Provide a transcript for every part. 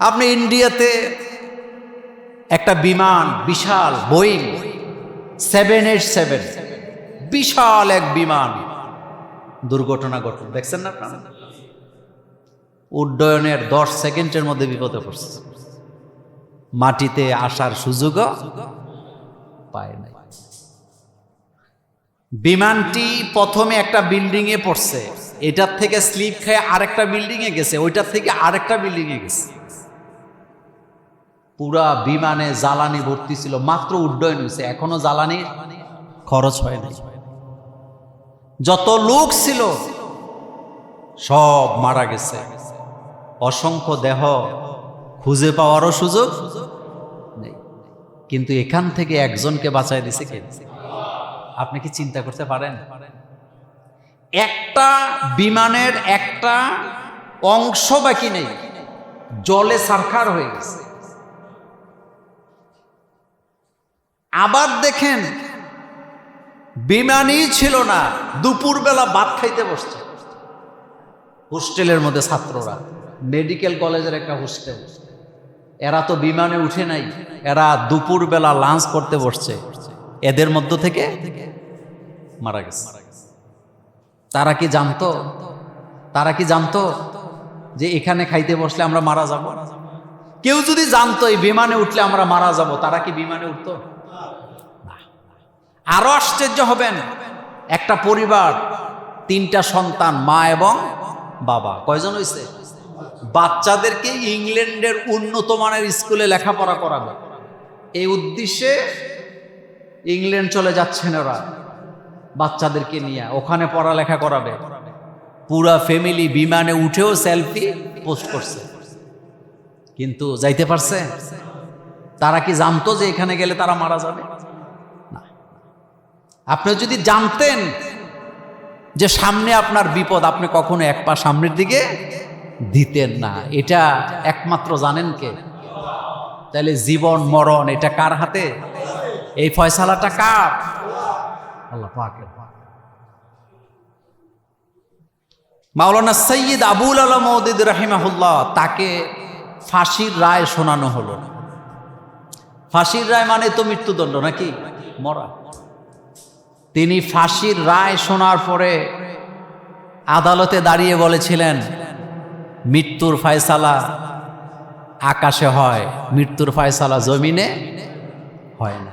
আপনি ইন্ডিয়াতে একটা বিমান, বিশাল বোয়িং সেভেন এইট সেভেন, বিশাল এক বিমান। দুর্ঘটনা ঘটল, দেখছেন না আপনারা? উড্ডয়নের দশ সেকেন্ডের মধ্যে বিপদে পড়ছে। মাটিতে আসার সুযোগও পায় নাই। বিমানটি প্রথমে একটা বিল্ডিং এ পড়ছে, এটার থেকে স্লিপ খেয়ে আরেকটা বিল্ডিং এ গেছে, ওইটার থেকে আরেকটা বিল্ডিং এ গেছে। পুরা বিমানে জ্বালানি ভর্তি ছিল। মাত্র উড্ডয়ন হয়েছে। এখনও জ্বালানি খরচ হয় নাই। যত লোক ছিল, সব মারা গেছে। অসংখ্য দেহ খুঁজে পাওয়ারও সুযোগ নেই। কিন্তু এখান থেকে একজনকে বাঁচাই দিছে কে? আপনি কি চিন্তা করতে পারেন? একটা বিমানের একটা অংশ বাকি নেই। জলে সারখার হয়ে গেছে। আবার দেখেন, বিমানই ছিল না, দুপুরবেলা ভাত খাইতে বসছে। হোস্টেলের মধ্যে ছাত্ররা, মেডিকেল কলেজের একটা হোস্টেল। এরা তো বিমানে উঠে নাই, এরা দুপুরবেলা লাঞ্চ করতে বসছে। এদের মধ্য থেকে মারা গেছে। তারা কি জানতো, তারা কি জানতো যে এখানে খাইতে বসলে আমরা মারা যাব? কেউ যদি জানতো এই বিমানে উঠলে আমরা মারা যাব, তারা কি বিমানে উঠতো। আরও আশ্চর্য হবেন। একটা পরিবার, তিনটা সন্তান, মা এবং বাবা। কয়জন হয়েছে বাচ্চাদেরকে ইংল্যান্ডের উন্নত মানের স্কুলে লেখাপড়া করাবে। এই উদ্দেশ্যে ইংল্যান্ড চলে যাচ্ছেন ওরা, বাচ্চাদেরকে নিয়ে। ওখানে পড়ালেখা করাবে। পুরা ফ্যামিলি বিমানে উঠেও সেলফি পোস্ট করছে। কিন্তু যাইতে পারছে? তারা কি জানতো যে এখানে গেলে তারা মারা যাবে? আপনি যদি জানতেন যে সামনে আপনার বিপদ, আপনি কখনো এক পা সামনের দিকে দিতেন না। এটা একমাত্র জানেন কে? তাহলে জীবন, মরণ, এটা কার হাতে? এই ফয়সালাটা কার? মাওলানা সৈয়দ আবুল আলম মৌদিদ রাহিমাহুল্লাহ, তাকে ফাঁসির রায় শোনানো হলো না। ফাঁসির রায় মানে তো মৃত্যুদণ্ড নাকি? মরা। তিনি ফাঁসির রায় শোনার পরে আদালতে দাঁড়িয়ে বলেছিলেন, মৃত্যুর ফয়সালা আকাশে হয়, মৃত্যুর ফয়সালা জমিনে হয় না।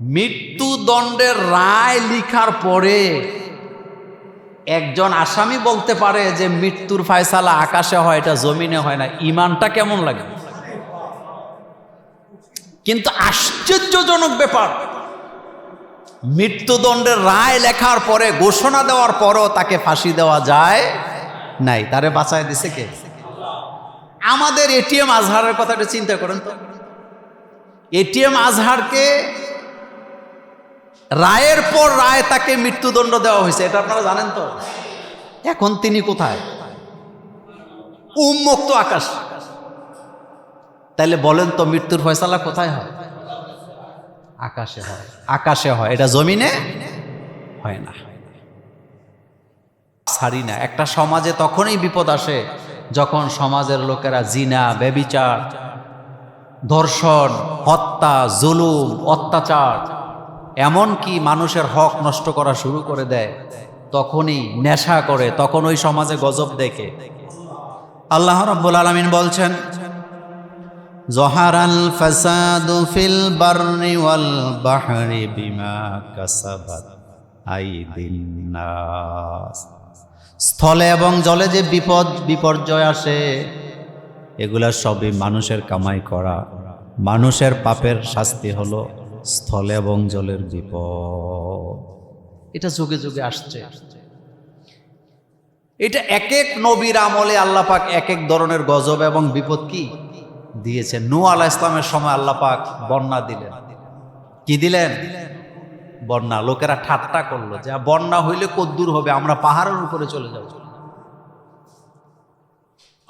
মৃত্যুদণ্ডের রায় লিখার পরে একজন আসামি বলতে পারে যে, মৃত্যুর ফয়সালা আকাশে হয়, এটা জমিনে হয় না। ইমানটা কেমন লাগে? কিন্তু আশ্চর্যজনক ব্যাপার মৃত্যুদণ্ডের রায় লেখার পরে, ঘোষণা দেওয়ার পরও তাকে ফাঁসি দেওয়া যায় নাই। তারে বাঁচায় দিছে কে? আমাদের এটিএম আজহারের কথাটা চিন্তা করেন তো। এটিএম আজহারকে রায়ের পর রায় তাকে মৃত্যুদণ্ড দেওয়া হয়েছে, এটা আপনারা জানেন তো? এখন তিনি কোথায়? উন্মুক্ত আকাশ। তাইলে বলেন তো, মৃত্যুর ফয়সালা কোথায় হয়? আকাশে হয়। আকাশে হয়, এটা জমিনে হয় না। ছাড়ি না। একটা সমাজে তখনই বিপদ আসে যখন সমাজের লোকেরা জিনা বেবিচার ধর্ষণ, হত্যা, জুলুম, অত্যাচার, এমনকি মানুষের হক নষ্ট করা শুরু করে দেয়, তখনই নেশা করে, তখন ওই সমাজে গজব দেখে। আল্লাহ রব্বুল আলমিন বলছেন জহারাল ফাসাদু ফিল বাররি ওয়াল বাহরি বিমা কাসাবাত আইদিন নাস। স্থলে এবং জলে যে বিপদ, বিপর্যয় আসে, এগুলা সবই মানুষের কামাই করা। মানুষের পাপের শাস্তি হলো স্থলে এবং জলের বিপদ। এটা যুগে যুগে আসছে। এটা এক এক নবীর আমলে আল্লাহ পাক এক এক ধরনের গজব এবং বিপদ কি? দিয়েছেন। নু আলাহ ইসলামের সময় আল্লাহ পাক বন্যা দিলেন। কি দিলেন? বন্যা। লোকেরা ঠাট্টা করল যে বন্যা হইলে কদ্দূর হবে? আমরা পাহাড়ের উপরে চলে যাব।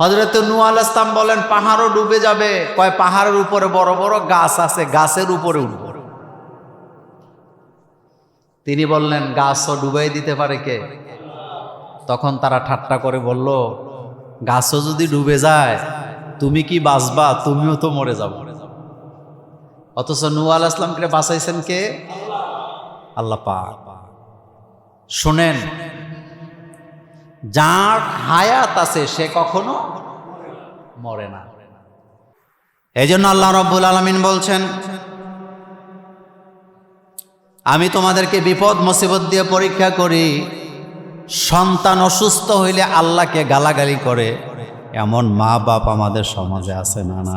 হজরত নু আল ইসলাম বলেন, পাহাড়ও ডুবে যাবে। কয়, পাহাড়ের উপরে বড় বড় গাছ আছে, গাছের উপরে উঠব। তিনি বললেন, গাছও ডুবাই দিতে পারে কে? তখন তারা ঠাট্টা করে বলল, গাছও যদি ডুবে যায় তুমি কি বাঁচবা? তুমিও তো মরে যাব। অথচ নু আল ইসলামকে বাঁচাইছেন কে? আল্লাহ শোনেন, যার হায়াত আছে সে কখনো মরে না। এই জন্য আল্লাহ রব্বুল আলমিন বলছেন, আমি তোমাদেরকে বিপদ মুসিবত দিয়ে পরীক্ষা করি, সন্তান অসুস্থ হইলে আল্লাহকে গালাগালি করে। এমন মা বাপ আমাদের সমাজে আছে, না না।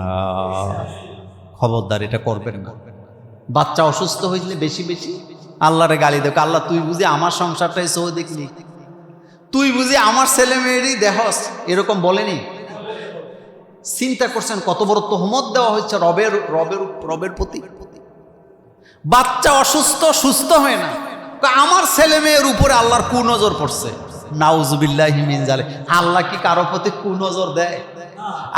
খবরদার, এটা করবেন না। বাচ্চা অসুস্থ হইলে বেশি বেশি। আল্লাহরে গালি দেখ আল্লাহ, তুই বুঝি আমার সংসারটাই সহ দেখলি? তুই বুঝি আমার ছেলে মেয়েরই দেহস? এরকম বলেনি? চিন্তা করছেন, কত বড় তোহমত দেওয়া হচ্ছে রবের রবের রবের প্রতি? বাচ্চা অসুস্থ, সুস্থ হয় না। আমার ছেলে মেয়ের উপরে আল্লাহর কুনজর পড়ছে। মিন আল্লাহ কি কারও প্রতি কুনজর দেয়?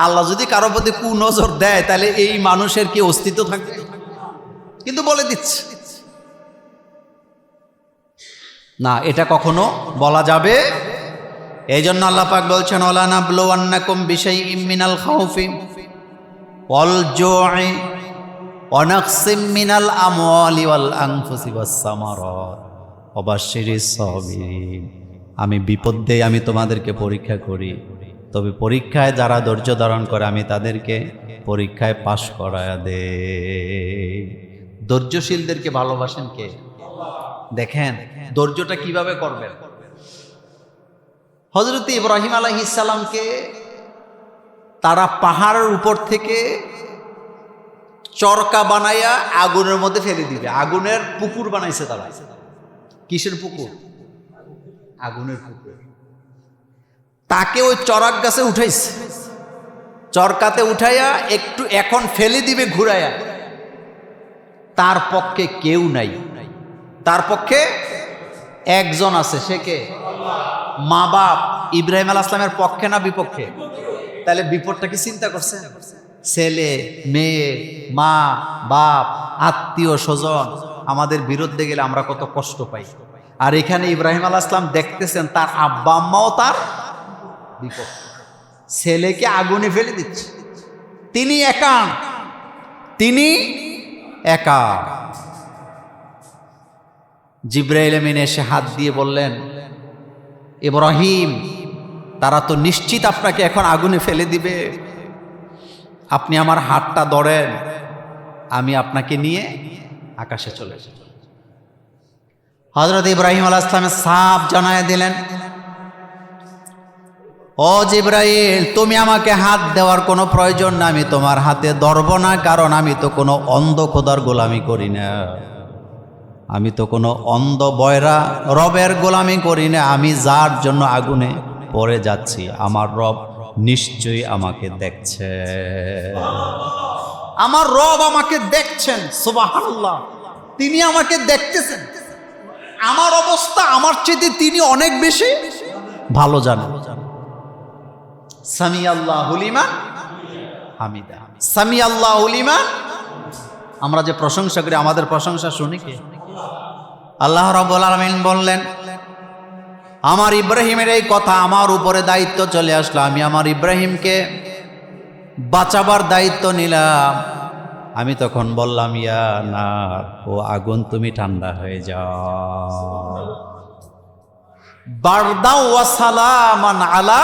আল্লাহ যদি কারও প্রতি কুনজর দেয়, তাহলে এই মানুষের কি অস্তিত্ব থাকবে? কিন্তু বলে দিচ্ছে। না, এটা কখনো বলা যাবে। এই জন্য আল্লাহ বলছেন ওলানা ব্লোয়ান্নাকুম বিষয় ইমিনাল খাউফি অল জোয়ে অনাকসিম মিনাল আমওয়ালি ওয়াল আনফুসি ওয়াস সামারাত অবাশশিরিস সাবিরিন। আমি বিপদ দেই আমি তোমাদেরকে পরীক্ষা করি। তবে পরীক্ষায় যারা ধৈর্য ধারণ করে, আমি তাদেরকে পরীক্ষায় পাশ করায় দে ধৈর্যশীলদেরকে ভালোবাসেন কে? দেখেন, ধৈর্যটা কীভাবে করবেন? হজরত ইব্রাহিম আলাইসাল্লামকে তারা পাহাড়ের উপর থেকে চরকা বানাইয়া আগুনের মধ্যে ফেলে দিবে। আগুনের পুকুর বানাইছে তারা। কিসের পুকুর? আগুনের পুকুর। তাকে ওই চরাক গাছে উঠাইছে। চরকাতে উঠাইয়া একটু এখন ফেলে দিবে ঘুরাইয়া। তার পক্ষে কেউ নাই। তার পক্ষে একজন আছে, সে কে? মা বাপ। ইব্রাহিম আল আসলামের পক্ষে না বিপক্ষে? তাহলে বিপদটা কি চিন্তা করছে? ছেলে, মেয়ে, মা, বাপ, আত্মীয়, স্বজন, আমাদের বিরুদ্ধে গেলে আমরা কত কষ্ট পাই। আর এখানে ইব্রাহিম আল আসলাম দেখতেছেন তার আব্বা আম্মাও তার বিপক্ষে। ছেলেকে আগুনে ফেলে দিচ্ছে। তিনি একা। তিনি একা। জিব্রাইল এসে হাত দিয়ে বললেন, ইব্রাহিম, তারা তো নিশ্চিত আপনাকে এখন আগুনে ফেলে দিবে। আপনি আমার হাতটা ধরেন, আমি আপনাকে নিয়ে আকাশে চলে যাব। হজরত ইব্রাহিম আলাহ ইসলামের সাপ জানায় দিলেন, ও জিব্রাইল, তুমি আমাকে হাত দেওয়ার কোনো প্রয়োজন না আমি তোমার হাতে ধরব না, কারণ আমি তো কোনো অন্ধ খোদার গোলামি করি না। আমি তো কোনো অন্ধ বয়রা রবের গোলামি করি না, আমি যার জন্য আগুনে পড়ে যাচ্ছি, আমার রব নিশ্চয়ই আমাকে দেখছে। আমার রব আমাকে দেখছেন, সুবহানাল্লাহ। তিনি আমাকে দেখতেছেন। আমার অবস্থা আমার চেয়ে তিনি অনেক বেশি? ভালো জানেন সামি আল্লাহ হুলিমা হামিদা। সামি আল্লাহ হুলিমা আমরা যে প্রশংসা করি, আমাদের প্রশংসা শুনি কে? আল্লাহ রব্বুল আলমিন বললেন, আমার ইব্রাহিমের এই কথা আমার উপরে দায়িত্ব চলে আসলো। আমি আমার ইব্রাহিমকে বাঁচাবার দায়িত্ব নিলাম। আমি তখন বললাম, ইয়া না ও আগুন, তুমি ঠান্ডা হয়ে যাও। বারদাও ওয়া সালামান আলা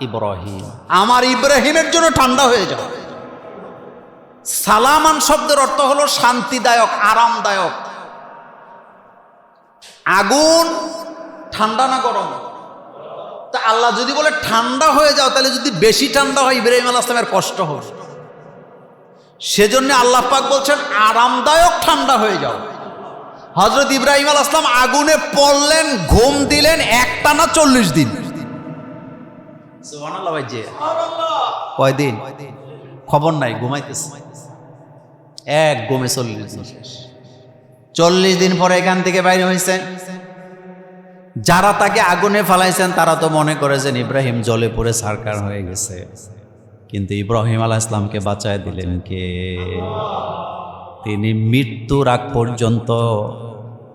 ইব্রাহিম। আমার ইব্রাহিমের জন্য ঠান্ডা হয়ে যাও। সালামান শব্দের অর্থ হলো শান্তিদায়ক, আরামদায়ক। আগুন ঠান্ডা না গরম? তা আল্লাহ যদি বলে ঠান্ডা হয়ে যাও, তাহলে যদি বেশি ঠান্ডা হয়, ইব্রাহিম আল আসলামের কষ্ট হবে। সেজন্য আল্লাহ পাক বলছেন আরামদায়ক ঠান্ডা হয়ে যাও। হজরত ইব্রাহিম আল আসলাম আগুনে পড়লেন ঘুম দিলেন একটা না চল্লিশ দিন। কয়দিন? খবর নাই ঘুমাইতেছে। এক ঘুমে চল্লিশ দিন। শেষ চল্লিশ দিন পরে এখান থেকে বাইরে হয়েছেন যারা তাকে আগুনে ফালাইছেন তারা তো মনে করেছেন ইব্রাহিম জলে পড়ে সারকার হয়ে গেছে। ইব্রাহিম আলাহ ইসলামকে বাঁচায় দিলেন কে? তিনি মৃত্যুর আগ পর্যন্ত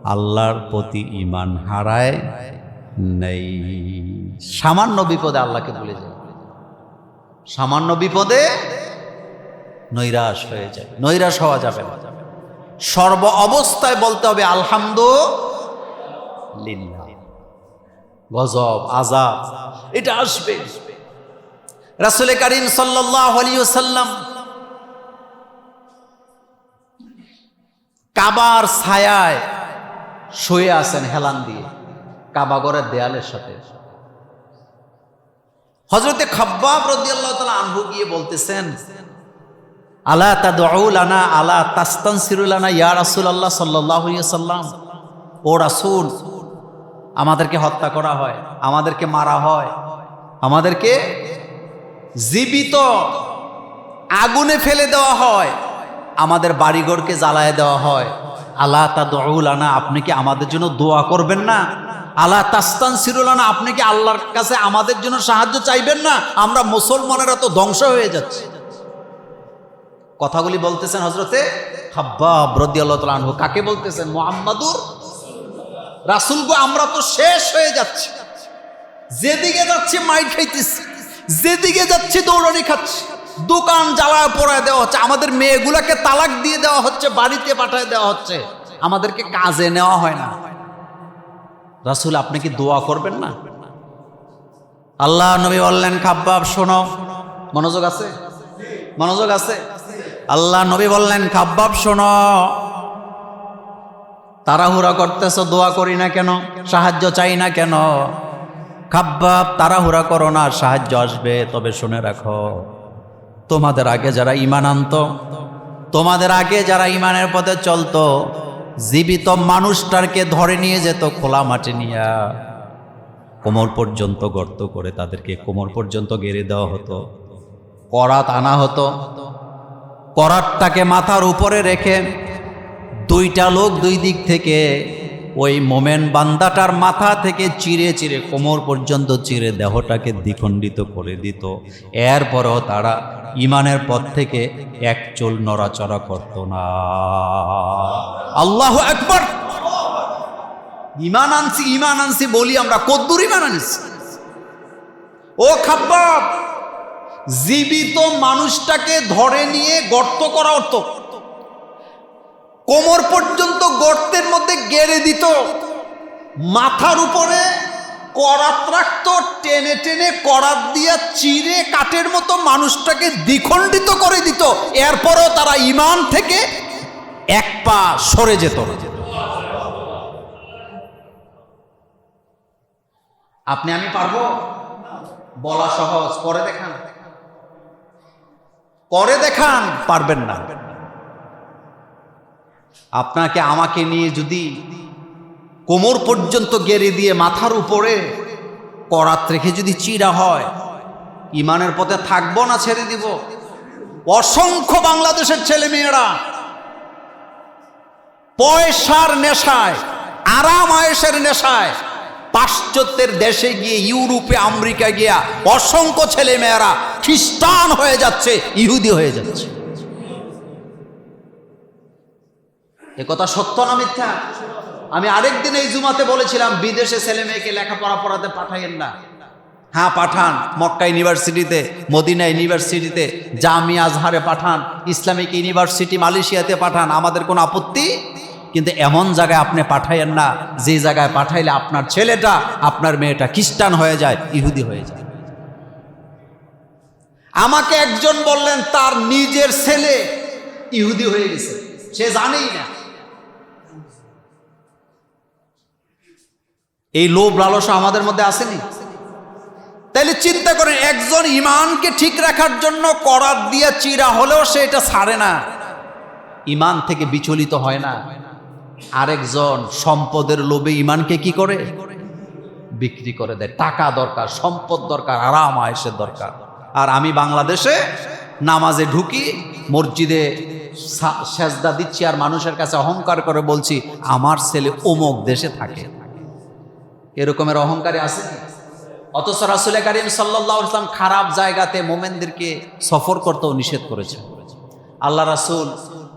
আল্লাহর প্রতি ইমান হারায় নেই। সামান্য বিপদে আল্লাহকে ভুলে যায়। সামান্য বিপদে নৈরাশ হয়ে যায়। নৈরাশ হওয়া যাবে না। সর্ব অবস্থায় বলতে হবে, আলহামদুলিল্লাহ। গজব আজাব এটা আসবে। রাসুল করিম সাল্লাহ সাল্লাম কাবার ছায়ায় শুয়ে আছেন হেলান দিয়ে কাবাগরের দেয়ালের সাথে। হজরতে খাব্বাব রদিয়াল্লাহ তালা আনহু গিয়ে বলতেছেন, আলা তাদউলানা আলা তাস্তানসিরুলানা ইয়া রাসূলুল্লাহ আল্লাহ আলাইহি সাল্লাম ও রাসূল, আমাদেরকে হত্যা করা হয়, আমাদেরকে মারা হয়, আমাদেরকে জীবিত। আগুনে ফেলে দেওয়া হয়। আমাদের বাড়িঘরকে জ্বালায় দেওয়া হয়। আল্লাহ তা দৌলানা আপনি কি আমাদের জন্য দোয়া করবেন না? আল্লাহ তাস্তান সিরুলানা আপনি কি আল্লাহর কাছে আমাদের জন্য সাহায্য চাইবেন না? আমরা মুসলমানেরা তো ধ্বংস হয়ে যাচ্ছে। কথাগুলি বলতেছেন হজরতে কাকে বলতেছেন? মোহাম্মদুর রাসুল গো আমরা তো শেষ হয়ে যাচ্ছি। যেদিকে যাচ্ছি মাইট খাইতেছি। যেদিকে যাচ্ছি দৌড়ানি খাচ্ছি। দোকান জ্বালায় পড়ায় দেওয়া হচ্ছে। আমাদের মেয়েগুলাকে তালাক দিয়ে দেওয়া হচ্ছে, বাড়িতে পাঠায় দেওয়া হচ্ছে। আমাদেরকে কাজে নেওয়া হয় না। রাসুল, আপনি কি দোয়া করবেন না? আল্লাহ নবী বললেন, খাব্বাব, শোনো। মনোযোগ আছে? মনোযোগ আছে? আল্লাহ নবী বললেন, খাব্বাব, শোনো। তাড়াহুড়া করতেছ, দোয়া করি না কেন? সাহায্য চাই না কেন? খাব্বাব, তাড়াহুড়া করো না, সাহায্য আসবে। তবে শুনে রাখো, তোমাদের আগে যারা ইমান আনত, তোমাদের আগে যারা ইমানের পথে চলতো, জীবিত মানুষটাকে ধরে নিয়ে যেত খোলা মাটি নিয়ে। কোমর পর্যন্ত গর্ত করে তাদেরকে কোমর পর্যন্ত গেড়ে দেওয়া হতো। করাত আনা হতো। করাতটাকে মাথার উপরে রেখে দুইটা লোক দুই দিক থেকে ওই মোমেন বান্দাটার মাথা থেকে চিরে চিরে কোমর পর্যন্ত চিরে দেহটাকে দ্বিখণ্ডিত করে দিত। এরপরও তারা ইমানের পথ থেকে এক চুল নড়াচড়া করত না। আল্লাহ একবার ইমান আনছি ইমান আনছি বলি আমরা, কদ্দুর ইমান আনছি। ও খাব্বাব, জীবিত মানুষটাকে ধরে নিয়ে গর্ত করা হতো। কোমর পর্যন্ত গর্তের মধ্যে গেড়ে দিত। মাথার উপরে করাত রাখত টেনে টেনে করাত দিয়া চিরে কাঠের মতো মানুষটাকে দ্বিখণ্ডিত করে দিত। এরপরও তারা ইমান থেকে এক পা সরে যেত। আপনি আমি পারব? বলা সহজ। করে দেখান। করে দেখান, পারবেন না। আপনাকে আমাকে নিয়ে যদি কোমর পর্যন্ত গেড়ে দিয়ে মাথার উপরে করাত রেখে যদি চিরা হয়, ইমানের পথে থাকব না ছেড়ে দিব। অসংখ্য বাংলাদেশের ছেলে মেয়েরা পয়সার নেশায়, আরাম আয়েসের নেশায় পাশ্চাত্যের দেশে গিয়ে, ইউরোপে আমেরিকা গিয়া অসংখ্য ছেলে মেয়েরা খ্রিস্টান হয়ে যাচ্ছে, ইহুদি হয়ে যাচ্ছে। এ কথা সত্য না মিথ্যা? আমি আরেকদিন এই জুমাতে বলেছিলাম, বিদেশে ছেলে মেয়েকে লেখাপড়া পড়াতে পাঠাইয়েন না। হ্যাঁ পাঠান। মক্কা ইউনিভার্সিটিতে, মদিনা ইউনিভার্সিটিতে, জামি আজহারে পাঠান, ইসলামিক ইউনিভার্সিটি মালয়েশিয়াতে পাঠান। আমাদের কোনো আপত্তি? কিন্তু এমন জায়গায় আপনি পাঠাইয়েন না, যে জায়গায় পাঠাইলে আপনার ছেলেটা, আপনার মেয়েটা খ্রিস্টান হয়ে যায়, ইহুদি হয়ে যায়। আমাকে একজন বললেন, তার নিজের ছেলে ইহুদি হয়ে গেছে। সে জানেই না। এই লোভ লালসা আমাদের মধ্যে আসেনি? তাইলে চিন্তা করেন, একজন ইমানকে ঠিক রাখার জন্য করার দিয়ে চিরা হলেও সে এটা ছাড়ে না। ইমান থেকে বিচলিত হয় না। আরেকজন সম্পদের লোভে ইমানকে কি করে? বিক্রি করে দেয়। টাকা দরকার, সম্পদ দরকার, আরাম, আয়েসের দরকার। আর আমি বাংলাদেশে নামাজে ঢুকি, মসজিদে সেজদা দিচ্ছি আর মানুষের কাছে অহংকার করে বলছি, আমার ছেলে অমুক দেশে থাকে। এরকমের অহংকারে আছে অথচ রাসুল করিম সাল্লাহ ইসলাম খারাপ জায়গাতে মোমেনদেরকে সফর করতেও নিষেধ করেছে আল্লাহ রাসুল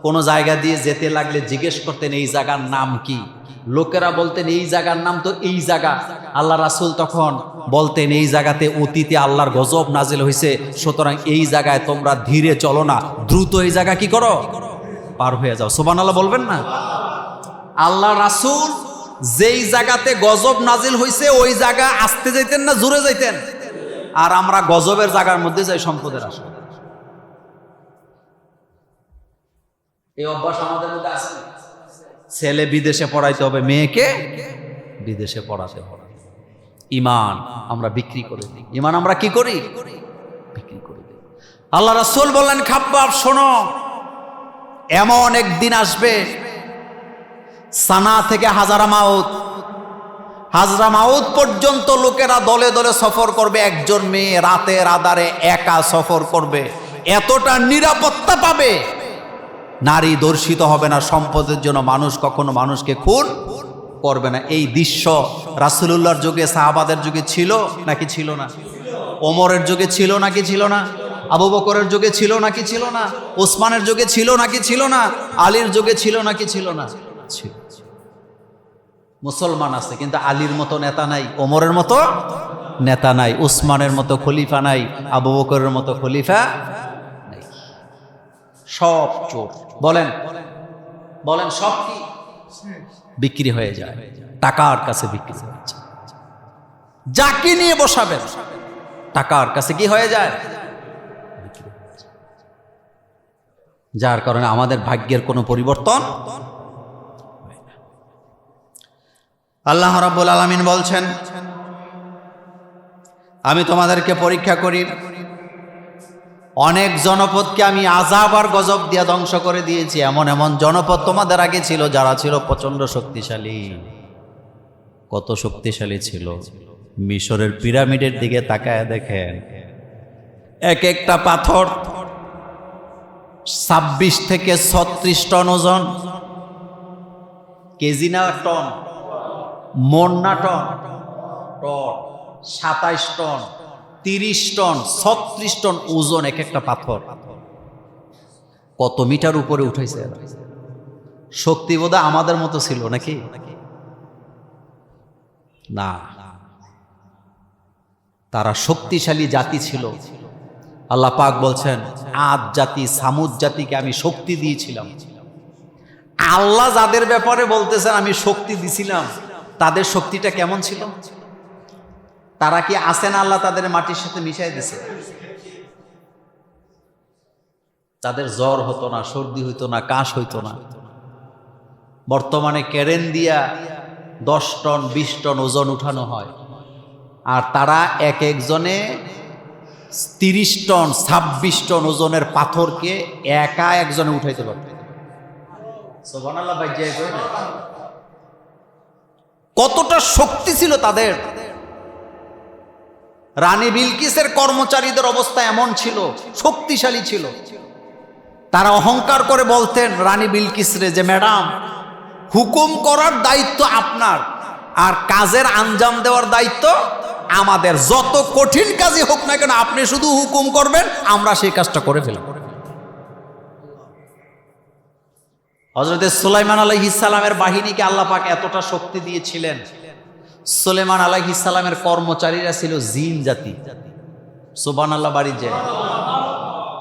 কোনো জায়গা দিয়ে যেতে লাগলে জিজ্ঞেস করতেন, এই জায়গার নাম কি? লোকেরা বলতেন, এই জায়গার নাম তো এই জায়গা। আল্লাহ রাসুল তখন বলতেন, এই জায়গাতে অতীতে আল্লাহর গজব নাজিল হয়েছে সুতরাং এই জায়গায় তোমরা ধীরে চলো না, দ্রুত এই জায়গা কি করো? পার হয়ে যাও। সোবান আল্লাহ বলবেন না? আল্লাহ রাসুল যেই জায়গাতে গজব নাজিল হয়েছে ওই জায়গা আসতে যাইতেন না জুড়ে যাইতেন? আর আমরা গজবের জায়গার মধ্যে যাই সম্পদের আশা এই অভ্যাস আমাদের মধ্যে আছে? ছেলে বিদেশে পড়াইতে হবে, মেয়েকে বিদেশে পড়াতে হবে। ইমান আমরা বিক্রি করে দিই। ইমান আমরা কি করি? বিক্রি করে দিই। আল্লাহ রাসূল বললেন, খাব্বাব, শোনো, এমন একদিন আসবে সানা থেকে হাজারা মাউত। হাজরা মাউত পর্যন্ত লোকেরা দলে দলে সফর করবে, একজন মেয়ে রাতের আধারে একা সফর করবে। এতটা নিরাপত্তা পাবে। নারী দর্শিত হবে না, সম্পদের জন্য মানুষ কখনো মানুষকে খুন করবে না। এই দৃশ্য রাসুলুল্লাহর যুগে, সাহাবাদের যুগে ছিল নাকি ছিল না? ওমরের যুগে ছিল নাকি ছিল না? আবু বকরের যুগে ছিল নাকি ছিল না? ওসমানের যুগে ছিল নাকি ছিল না? আলীর যুগে ছিল নাকি ছিল না? ছিল। মুসলমান আছে, কিন্তু আলীর মতো নেতা নাই, ওমরের মতো নেতা নাই, উসমানের মতো খলিফা নাই, আবু বকরের মতো খলিফা নাই। সব চোর। বলেন বলেন, সব কি বিক্রি হয়ে যায়, টাকার কাছে বিক্রি হয়ে যায়। যাকে নিয়ে বসাবেন, টাকার কাছে কি হয়ে যায়? হয়ে যায়। যার কারণে আমাদের ভাগ্যের কোনো পরিবর্তন আল্লাহ রাব্বুল আলামিন বলছেন, আমি তোমাদেরকে পরীক্ষা করি, অনেক জনপদকে আমি আজাব আর গজব দিয়ে ধ্বংস করে দিয়েছি। এমন এমন জনপদ তোমাদের আগে ছিল যারা ছিল প্রচণ্ড শক্তিশালী। কত শক্তিশালী ছিল। মিশরের পিরামিডের দিকে তাকায় দেখেন, এক একটা পাথর ছাব্বিশ থেকে ছত্রিশ টন ওজন, কেজি না, টন। মন না টন টন সাতাইশ টন, তিরিশ টন, ছত্রিশ টন ওজন এক একটা পাথর। কত মিটার উপরে উঠেছে শক্তি বোধ আমাদের মতো ছিল নাকি? না। তারা শক্তিশালী জাতি ছিল। আল্লাহ পাক বলছেন, আদ জাতি, সামুদ জাতিকে আমি শক্তি দিয়েছিলাম। আল্লাহ যাদের ব্যাপারে বলতেছেন, আমি শক্তি দিছিলাম। তাদের শক্তিটা কেমন ছিল? তারা কি আসেন আল্লাহ তাদের মাটির সাথে মিশাই দিছে? তাদের জ্বর হতো না, সর্দি হইতো না, কাশ হইতো না। বর্তমানে কেরেন দিয়া দশ টন, বিশ টন ওজন উঠানো হয়। আর তারা এক একজনে তিরিশ টন, ছাব্বিশ টন ওজনের পাথরকে একা একজনে উঠাইতে পারত? কতটা শক্তি ছিল তাদের? রানী বিলকিসের কর্মচারীদের অবস্থা এমন ছিল, শক্তিশালী ছিল। তারা অহংকার করে বলতেন, রানী বিলকিস রে যে ম্যাডাম, হুকুম করার দায়িত্ব আপনার, আর কাজের আঞ্জাম দেওয়ার দায়িত্ব আমাদের। যত কঠিন কাজই হোক না কেন, আপনি শুধু হুকুম করবেন, আমরা সেই কাজটা করে ফেলব। হজরত সুলাইমান আলহিসালামের বাহিনীকে আল্লাহ পাক এতটা শক্তি দিয়েছিলেন। সুলেমান আলাইহিসালামের কর্মচারীরা ছিল জিন জাতি। সুবান আল্লাহ বাড়ির যে।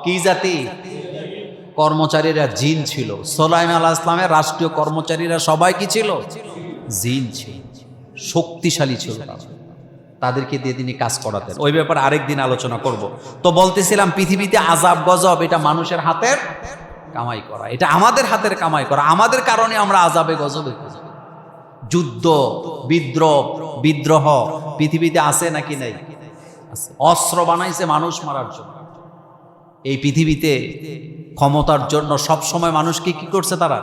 কি জাতি? কর্মচারীরা জিন ছিল। সোলাইমান আল্লাহ ইসলামের রাষ্ট্রীয় কর্মচারীরা সবাই কি ছিল? জিন ছিল। শক্তিশালী ছিল। তাদেরকে দিয়ে তিনি কাজ করাতেন। ওই ব্যাপারে আরেকদিন আলোচনা করব। তো বলতেছিলাম, পৃথিবীতে আজাব গজব এটা মানুষের হাতের কামাই করা, এটা আমাদের হাতের কামাই করা, আমাদের কারণে আমরা আজাবে গজবে যুদ্ধ, বিদ্রোহ বিদ্রোহ, পৃথিবীতে আছে নাকি নাই? অস্ত্র বানাইছে মানুষ মারার জন্য। এই পৃথিবীতে ক্ষমতার জন্য সব সময় মানুষকে কি করছে তারা?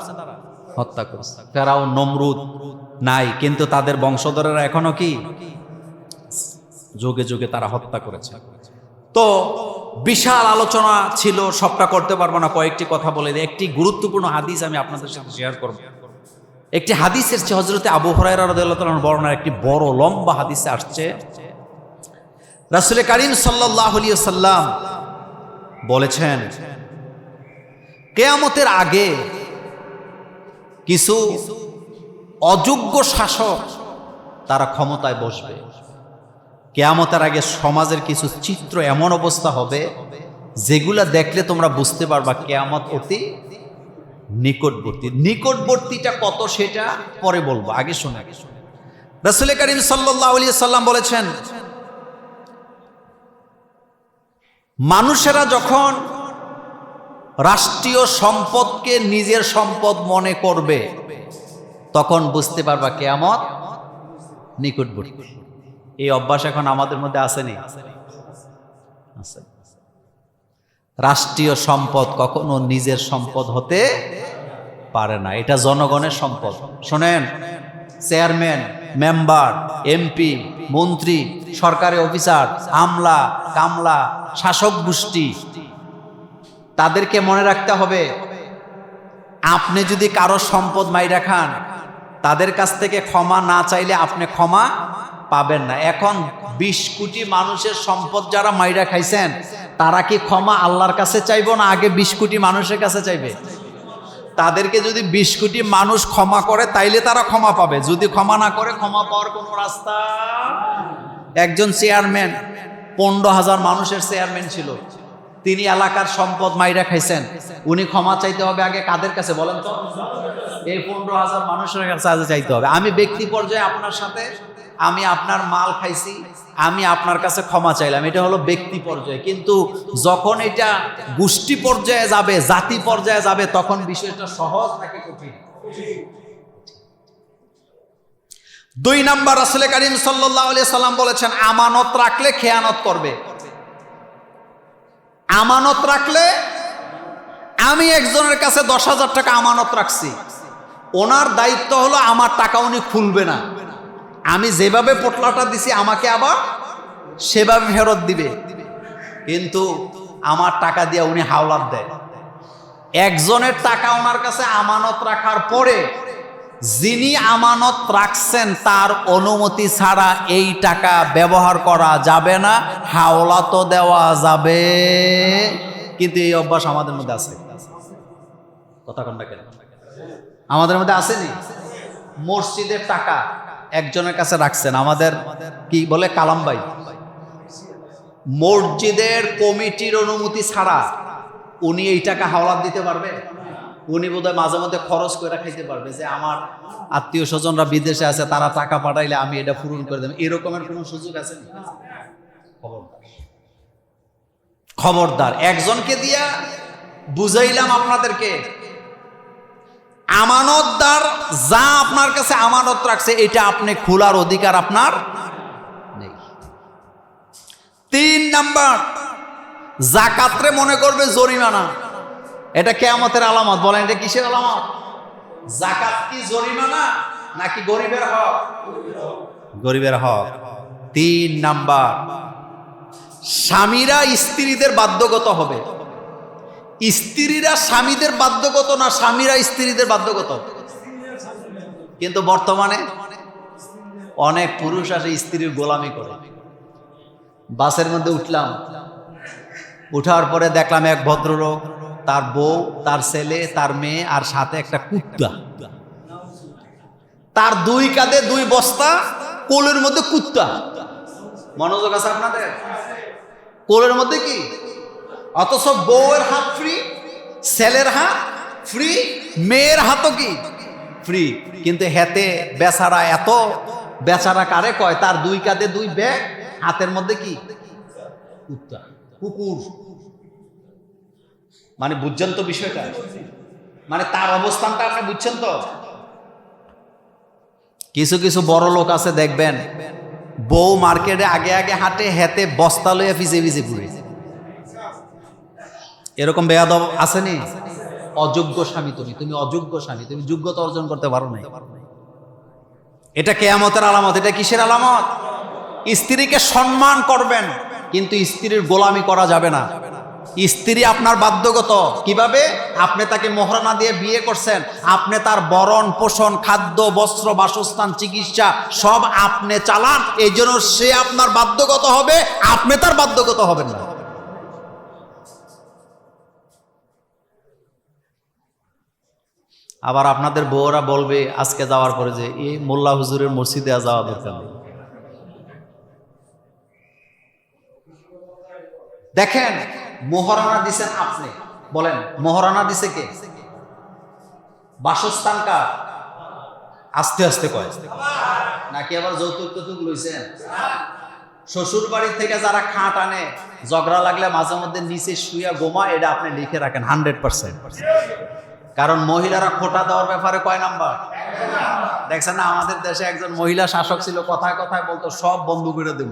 হত্যা করছে। তারাও নমরুদ নাই, কিন্তু তাদের বংশধরেরা এখনও কি? যুগে যুগে তারা হত্যা করেছে। তো বিশাল আলোচনা ছিল, সবটা করতে পারব না, কয়েকটি কথা বলে দিই। একটি গুরুত্বপূর্ণ হাদিস আমি আপনাদের সাথে শেয়ার করব। একটি হাদিস এসছে হজরতে আবু রাদিয়াল্লাহু তাআলার একটি বড় লম্বা হাদিসে আসছে। রাসূল করিম আলাইহি সাল্লাম বলেছেন, কেয়ামতের আগে কিছু অযোগ্য শাসক তারা ক্ষমতায় বসবে। কেয়ামতের আগে সমাজের কিছু চিত্র এমন অবস্থা হবে, যেগুলা দেখলে তোমরা বুঝতে পারবা কেয়ামত অতি নিকটবর্তী। নিকটবর্তীটা কত সেটা পরে বলব, আগে শোনে। আগে শোনে রসুল করিম সাল্লাম বলেছেন, মানুষেরা যখন রাষ্ট্রীয় সম্পদকে নিজের সম্পদ মনে করবে, তখন বুঝতে পারবা কেয়ামত নিকটবর্তী। এই অভ্যাস এখন আমাদের মধ্যে আসেনি রাষ্ট্রীয় সম্পদ কখনো নিজের সম্পদ হতে পারে না। এটা জনগণের সম্পদ। শোনেন, চেয়ারম্যান, মেম্বার, এমপি, মন্ত্রী, সরকারি অফিসার, আমলা, কামলা, শাসক গোষ্ঠী, তাদেরকে মনে রাখতে হবে, আপনি যদি কারও সম্পদ মাইরা খান, তাদের কাছ থেকে ক্ষমা না চাইলে আপনি ক্ষমা পাবেন না। এখন বিশ কোটি মানুষের সম্পদ যারা মাইরা খাইছেন, তারা কি ক্ষমা আল্লাহর কাছে চাইব না আগে বিশ কোটি মানুষের কাছে চাইবে? তাদেরকে যদি বিশ কোটি মানুষ ক্ষমা করে, তাইলে তারা ক্ষমা পাবে। যদি ক্ষমা না করে, ক্ষমা পাওয়ার কোনো রাস্তা? একজন চেয়ারম্যান, পনেরো হাজার মানুষের চেয়ারম্যান ছিল। তিনি এলাকার সম্পদ মাইরা খাইছেন। উনি ক্ষমা চাইতে হবে আগে কাদের কাছে বলেন তো? এই পনেরো হাজার মানুষের কাছে চাইতে হবে। আমি ব্যক্তি পর্যায়ে আপনার সাথে আমি আপনার মাল খাইছি, আমি আপনার কাছে ক্ষমা চাইলাম। এটা হলো ব্যক্তি পর্যায়ে। কিন্তু যখন এটা গোষ্ঠী পর্যায়ে যাবে, জাতি পর্যায়ে যাবে, তখন বিষয়টা সহজ নাকি কঠিন? দুই নাম্বার আসলে করিম সাল্লাম বলেছেন, আমানত রাখলে খেয়ানত করবে। আমানত রাখলে আমি একজনের কাছে দশ হাজার টাকা আমানত রাখছি। ওনার দায়িত্ব হলো, আমার টাকা উনি খুলবে না। আমি যেভাবে পোটলাটা দিছি, আমাকে আবার সেভাবে ফেরত দিবে। কিন্তু আমার টাকা দিয়ে উনি হাওলাত দেয়। একজনের টাকা ওনার কাছে আমানত রাখার পরে যিনি আমানত রাখছেন, তার অনুমতি ছাড়া এই টাকা ব্যবহার করা যাবে না হাওলা তো দেওয়া যাবে। কিন্তু এই অভ্যাস আমাদের মধ্যে আছে। কথা কোনটা কেন? আমাদের মধ্যে আসেনি? মসজিদের টাকা। একজনের কাছে রাখছেন, আমাদের কি বলে, কালামবাই। মসজিদের কমিটির অনুমতি ছাড়া উনি এই টাকা হাওলাত দিতে পারবে? উনি বোধহয় মাঝে মধ্যে খরচ করে খাইতে পারবে যে আমার আত্মীয় স্বজনরা বিদেশে আছে, তারা টাকা পাঠাইলে আমি এটা পূরণ করে দেব। এরকমের কোনো সুযোগ আছে খবরদার। একজনকে দিয়া বুঝাইলাম আপনাদেরকে আমানতদার যা আপনার কাছে আমানত রাখছে, এটা আপনি খোলার অধিকার আপনার নেই। তিন নাম্বার, জাকাত্রে মনে করবে জরিমানা। এটা কেয়ামতের আলামত, বলেন এটা কিসের আলামত? জাকাত কি জরিমানা নাকি গরিবের হক? গরিবের হক। তিন নাম্বার, স্বামীরা স্ত্রীদের বাধ্যগত হবে। স্ত্রীরা স্বামীদের বাধ্যগত না স্বামীরা স্ত্রীদের বাধ্যগত? কিন্তু বর্তমানে অনেক পুরুষ আসে স্ত্রীর গোলামি করে। বাসের মধ্যে উঠলাম। উঠার পরে দেখলাম এক ভদ্রলোক, তার বউ, তার ছেলে, তার মেয়ে আর সাথে একটা কুত্তা। তার দুই কাঁধে দুই বস্তা, কোলের মধ্যে কুত্তা। মনোযোগ আছে আপনাদের? কোলের মধ্যে কি? অথচ বউয়ের হাত ফ্রি ছেলের হাত ফ্রি মেয়ের হাতও কি? ফ্রি কিন্তু হেতে বেচারা এত, বেচারা কারে কয়? তার দুই কাঁধে দুই ব্যাগ, হাতের মধ্যে কি? কুকুর। মানে বুঝছেন তো বিষয়টা? মানে তার অবস্থানটা আপনি বুঝছেন তো? কিছু কিছু বড় লোক আছে, দেখবেন, বউ মার্কেটে আগে আগে হাঁটে হেতে বস্তা লইয়া ভিজে ভিজে ঘুরে। এরকম বেয়াদব আসেনি? অযোগ্য স্বামী তুমি তুমি অযোগ্য স্বামী, তুমি যোগ্যতা অর্জন করতে পারো নাই। এটা কেয়ামতের আলামত, এটা কিসের আলামত? স্ত্রীকে সম্মান করবেন, কিন্তু স্ত্রীর গোলামি করা যাবে না। স্ত্রী আপনার বাধ্যগত। কীভাবে? আপনি তাকে মোহরানা দিয়ে বিয়ে করছেন, আপনি তার বরণ, পোষণ, খাদ্য, বস্ত্র, বাসস্থান, চিকিৎসা সব আপনি চালান, এই জন্য সে আপনার বাধ্যগত হবে, আপনি তার বাধ্যগত হবেন না। আবার আপনাদের বউরা বলবে, আজকে যাওয়ার পরে যে, এই মোল্লা হুজুরের মসজিদে যাওয়া দরকার দেখেন, মোহরানা দিছেন আপনি। বলেন, মোহরানা দিছে কে? বাসস্থান কার? আস্তে আস্তে কয়। নাকি আবার যৌতুক টৌতুক লইছেন? শ্বশুর বাড়ি থেকে যারা খাট আনে, ঝগড়া লাগলে মাঝে মধ্যে নিচে শুয়া গোমা, এটা আপনি লিখে রাখেন হান্ড্রেড পার্সেন্ট কারণ মহিলারা খোটা দেওয়ার ব্যাপারে কয় নাম্বার? দেখছেন না, আমাদের দেশে একজন মহিলা শাসক ছিল, কথায় কথায় বলতো, সব বন্ধ করে দেব।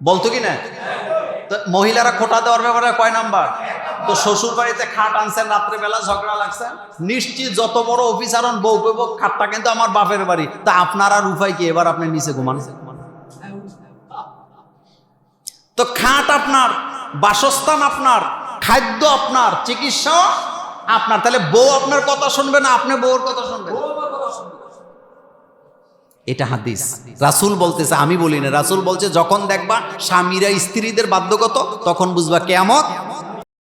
বলতো কি না? মহিলারা খোটা দেওয়ার ব্যাপারে কয় নাম্বার? তো শ্বশুর বাড়িতে খাট আনছেন, রাত্রেবেলা ঝগড়া লাগছে। নিশ্চিত যত বড় অফিসার হন, বউ খাটটা কিন্তু আমার বাপের বাড়ি। তা আপনার আর উপায় কি? এবার আপনি নিচে ঘুমান। তো খাট আপনার, বাসস্থান আপনার, খাদ্য আপনার, চিকিৎসা আপনার তাহলে বউ আপনার কথা শুনবে না আপনি বউর কথা শুনবেন? এটা হাদিস। রাসুল বলতেছে আমি বলি না রাসুল বলছে যখন দেখবা স্বামীরা স্ত্রীদের বাধ্যগত তখন বুঝবা কেমন